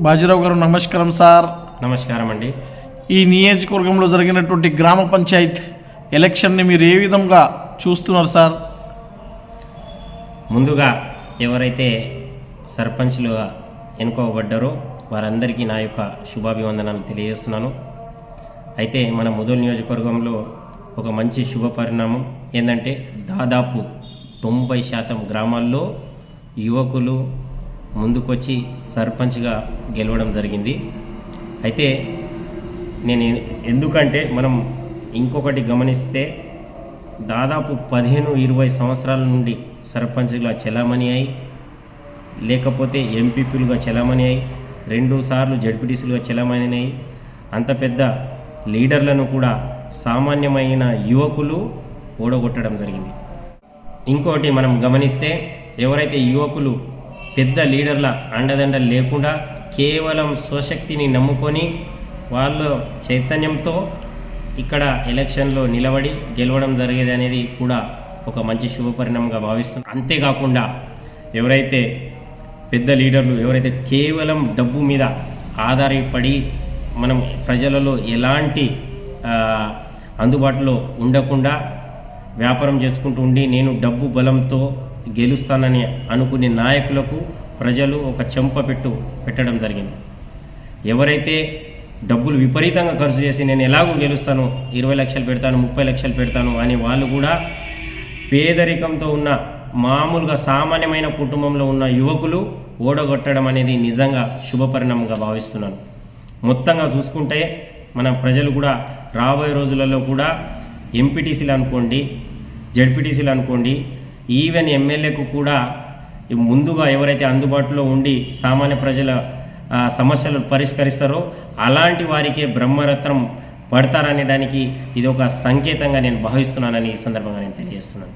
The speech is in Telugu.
బాజీరావు గారు నమస్కారం సార్. నమస్కారం అండి. ఈ నియోజకవర్గంలో జరిగినటువంటి గ్రామ పంచాయత్ ఎలక్షన్ని మీరు ఏ విధంగా చూస్తున్నారు సార్? ముందుగా ఎవరైతే సర్పంచ్లుగా ఎన్నుకోబడ్డారో వారందరికీ నా యొక్క శుభాభివందనాలు తెలియజేస్తున్నాను. అయితే మన ముదల్ నియోజకవర్గంలో ఒక మంచి శుభ పరిణామం ఏంటంటే దాదాపు తొంభై శాతం గ్రామాల్లో యువకులు ముందుకొచ్చి సర్పంచ్గా గెలవడం జరిగింది. అయితే నేను ఎందుకంటే మనం ఇంకొకటి గమనిస్తే దాదాపు పదిహేను ఇరవై సంవత్సరాల నుండి సర్పంచ్గా చెలామణి అయి లేకపోతే ఎంపీపీలుగా చెలామణి అయి రెండు సార్లు జడ్పీటీసీలుగా చెలామణి అయి అంత పెద్ద లీడర్లను కూడా సామాన్యమైన యువకులు ఓడగొట్టడం జరిగింది. ఇంకోటి మనం గమనిస్తే ఎవరైతే యువకులు పెద్ద లీడర్ల అండదండ లేకుండా కేవలం స్వశక్తిని నమ్ముకొని వాళ్ళ చైతన్యంతో ఇక్కడ ఎలక్షన్లో నిలబడి గెలవడం జరిగేది అనేది కూడా ఒక మంచి శుభపరిణామంగా భావిస్తుంది అంతేకాకుండా ఎవరైతే పెద్ద లీడర్లు ఎవరైతే కేవలం డబ్బు మీద ఆధారపడి మనం ప్రజలలో ఎలాంటి అందుబాటులో ఉండకుండా వ్యాపారం చేసుకుంటూ ఉండి నేను డబ్బు బలంతో గెలుస్తానని అనుకునే నాయకులకు ప్రజలు ఒక చెంప పెట్టు పెట్టడం జరిగింది. ఎవరైతే డబ్బులు విపరీతంగా ఖర్చు చేసి నేను ఎలాగో గెలుస్తాను ఇరవై లక్షలు పెడతాను ముప్పై లక్షలు పెడతాను అని వాళ్ళు కూడా పేదరికంతో ఉన్న మామూలుగా సామాన్యమైన కుటుంబంలో ఉన్న యువకులు ఓడగొట్టడం అనేది నిజంగా శుభపరిణామంగా భావిస్తున్నాను. మొత్తంగా చూసుకుంటే మన ప్రజలు కూడా రాబోయే రోజులలో కూడా ఎంపీటీసీలు అనుకోండి జడ్పీటీసీలు అనుకోండి ఈవెన్ ఎమ్మెల్యేకు కూడా ముందుగా ఎవరైతే అందుబాటులో ఉండి సామాన్య ప్రజల సమస్యలు పరిష్కరిస్తారో అలాంటి వారికే బ్రహ్మరత్నం పడతారనే దానికి ఇది ఒక సంకేతంగా నేను భావిస్తున్నానని ఈ సందర్భంగా నేను తెలియజేస్తున్నాను.